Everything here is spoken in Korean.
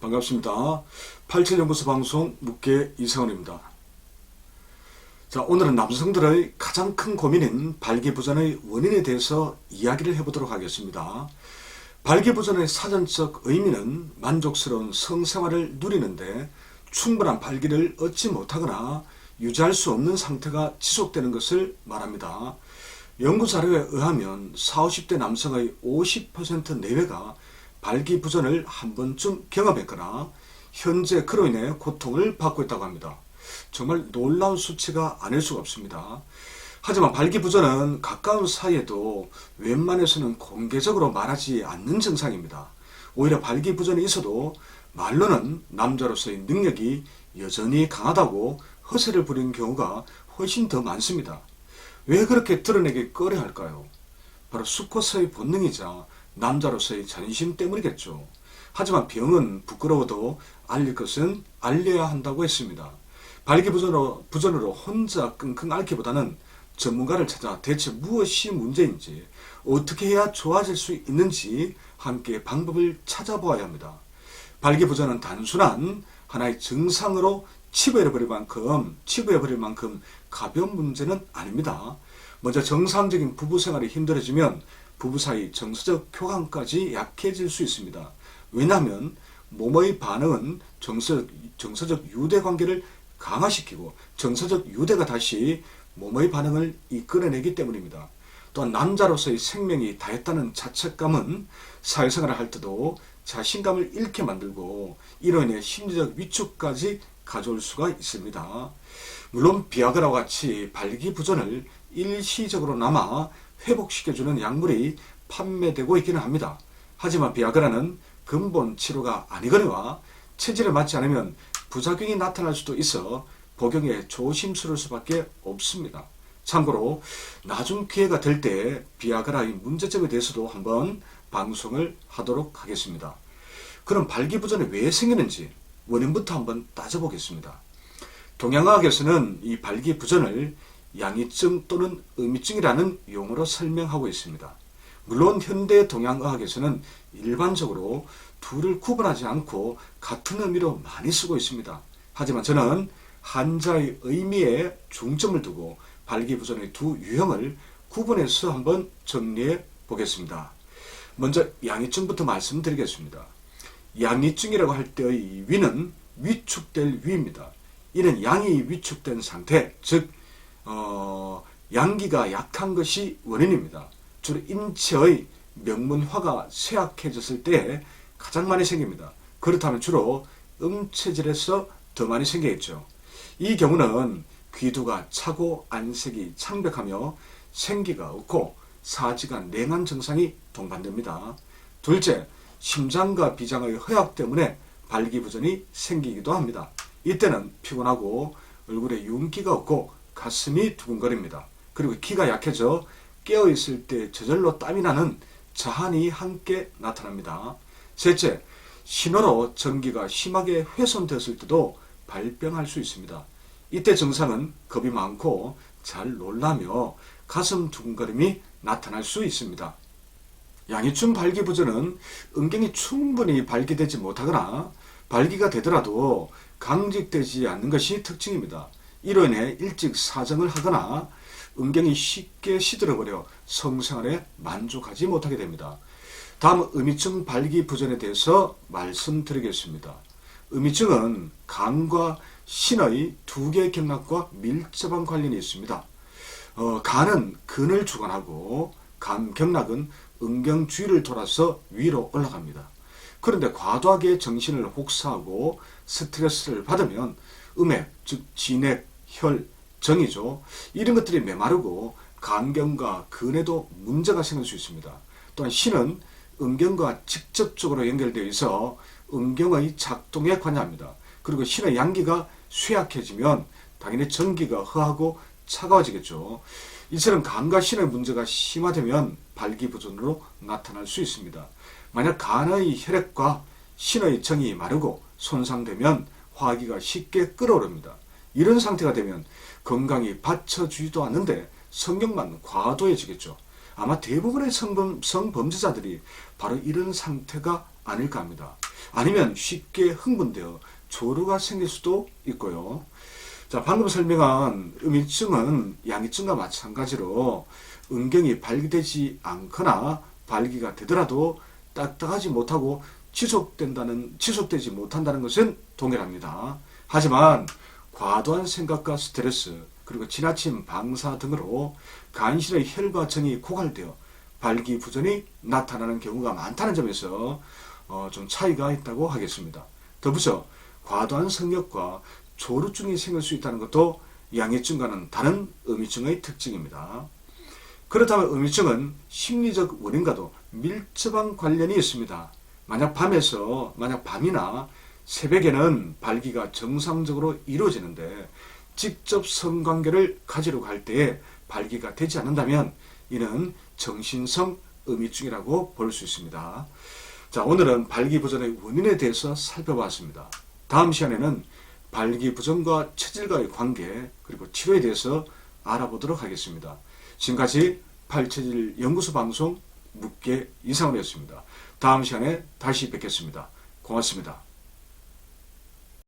반갑습니다. 87연구소 방송 묵계 이성원입니다. 자, 오늘은 남성들의 가장 큰 고민인 발기부전의 원인에 대해서 이야기를 해보도록 하겠습니다. 발기부전의 사전적 의미는 만족스러운 성생활을 누리는데 충분한 발기를 얻지 못하거나 유지할 수 없는 상태가 지속되는 것을 말합니다. 연구 자료에 의하면 40, 50대 남성의 50% 내외가 발기부전을 한 번쯤 경험했거나 현재 그로 인해 고통을 받고 있다고 합니다. 정말 놀라운 수치가 아닐 수가 없습니다. 하지만 발기부전은 가까운 사이에도 웬만해서는 공개적으로 말하지 않는 증상입니다. 오히려 발기부전이 있어도 말로는 남자로서의 능력이 여전히 강하다고 허세를 부리는 경우가 훨씬 더 많습니다. 왜 그렇게 드러내기 꺼려 할까요? 바로 수컷의 본능이자 남자로서의 자존심 때문이겠죠. 하지만 병은 부끄러워도 알릴 것은 알려야 한다고 했습니다. 발기부전으로 부전으로 혼자 끙끙 앓기보다는 전문가를 찾아 대체 무엇이 문제인지 어떻게 해야 좋아질 수 있는지 함께 방법을 찾아보아야 합니다. 발기부전은 단순한 하나의 증상으로 치부해 버릴 만큼 치부해 버릴 만큼 가벼운 문제는 아닙니다. 먼저 정상적인 부부 생활이 힘들어지면 부부 사이 정서적 교감까지 약해질 수 있습니다. 왜냐하면 몸의 반응은 정서, 정서적 유대 관계를 강화시키고 정서적 유대가 다시 몸의 반응을 이끌어내기 때문입니다. 또한 남자로서의 생명이 다했다는 자책감은 사회생활을 할 때도 자신감을 잃게 만들고 이로 인해 심리적 위축까지 가져올 수가 있습니다. 물론 비아그라와 같이 발기부전을 일시적으로나마 회복시켜주는 약물이 판매되고 있기는 합니다. 하지만 비아그라는 근본 치료가 아니거니와 체질에 맞지 않으면 부작용이 나타날 수도 있어 복용에 조심스러울 수밖에 없습니다. 참고로 나중 기회가 될 때 비아그라의 문제점에 대해서도 한번 방송을 하도록 하겠습니다. 그럼 발기부전이 왜 생기는지 원인부터 한번 따져보겠습니다. 동양의학에서는 이 발기부전을 양이증 또는 의미증이라는 용어로 설명하고 있습니다. 물론 현대 동양의학에서는 일반적으로 둘을 구분하지 않고 같은 의미로 많이 쓰고 있습니다. 하지만 저는 한자의 의미에 중점을 두고 발기부전의 두 유형을 구분해서 한번 정리해 보겠습니다. 먼저 양이증부터 말씀드리겠습니다. 양이증이라고 할 때의 위는 위축될 위입니다. 이는 양이 위축된 상태, 즉 어, 양기가 약한 것이 원인입니다. 주로 인체의 명문화가 쇠약해졌을 때 가장 많이 생깁니다. 그렇다면 주로 음체질에서 더 많이 생기겠죠. 이 경우는 귀두가 차고 안색이 창백하며 생기가 없고 사지가 냉한 증상이 동반됩니다. 둘째, 심장과 비장의 허약 때문에 발기부전이 생기기도 합니다. 이때는 피곤하고 얼굴에 윤기가 없고 가슴이 두근거립니다. 그리고 기가 약해져 깨어 있을 때 저절로 땀이 나는 자한이 함께 나타납니다. 셋째, 신호로 전기가 심하게 훼손되었을 때도 발병할 수 있습니다. 이때 증상은 겁이 많고 잘 놀라며 가슴 두근거림이 나타날 수 있습니다. 양이춘 발기부전은 음경이 충분히 발기되지 못하거나 발기가 되더라도 강직되지 않는 것이 특징입니다. 이로 인해 일찍 사정을 하거나 음경이 쉽게 시들어버려 성생활에 만족하지 못하게 됩니다. 다음 의미증 발기부전에 대해서 말씀드리겠습니다. 의미증은 간과 신의 두 개의 경락과 밀접한 관련이 있습니다. 어, 간은 근을 주관하고 간 경락은 음경 주위를 돌아서 위로 올라갑니다. 그런데 과도하게 정신을 혹사하고 스트레스를 받으면 음액, 즉 진액, 혈, 정이죠. 이런 것들이 메마르고 간경과 근에도 문제가 생길 수 있습니다. 또한 신은 음경과 직접적으로 연결되어 있어 음경의 작동에 관여합니다. 그리고 신의 양기가 쇠약해지면 당연히 전기가 허하고 차가워지겠죠. 이처럼 간과 신의 문제가 심화되면 발기부전으로 나타날 수 있습니다. 만약 간의 혈액과 신의 정이 마르고 손상되면 화기가 쉽게 끓어오릅니다. 이런 상태가 되면 건강이 받쳐주지도 않는데 성경만 과도해지겠죠. 아마 대부분의 성범, 성범죄자들이 바로 이런 상태가 아닐까 합니다. 아니면 쉽게 흥분되어 조루가 생길 수도 있고요. 자, 방금 설명한 음이증은 양이증과 마찬가지로 음경이 발기되지 않거나 발기가 되더라도 딱딱하지 못하고 지속된다는 지속되지 못한다는 것은 동일합니다. 하지만 과도한 생각과 스트레스 그리고 지나친 방사 등으로 간신의 혈과 정이 고갈되어 발기부전이 나타나는 경우가 많다는 점에서 어, 좀 차이가 있다고 하겠습니다. 더불어 과도한 성욕과 조루증이 생길 수 있다는 것도 양해증과는 다른 음이증의 특징입니다. 그렇다면 음이증은 심리적 원인과도 밀접한 관련이 있습니다. 만약 밤에서 만약 밤이나 새벽에는 발기가 정상적으로 이루어지는데 직접 성관계를 가지러 갈 때에 발기가 되지 않는다면 이는 정신성 음이증이라고 볼 수 있습니다. 자, 오늘은 발기부전의 원인에 대해서 살펴봤습니다. 다음 시간에는 발기부전과 체질과의 관계 그리고 치료에 대해서 알아보도록 하겠습니다. 지금까지 팔체질 연구소 방송 묻게 이상원이었습니다. 다음 시간에 다시 뵙겠습니다. 고맙습니다.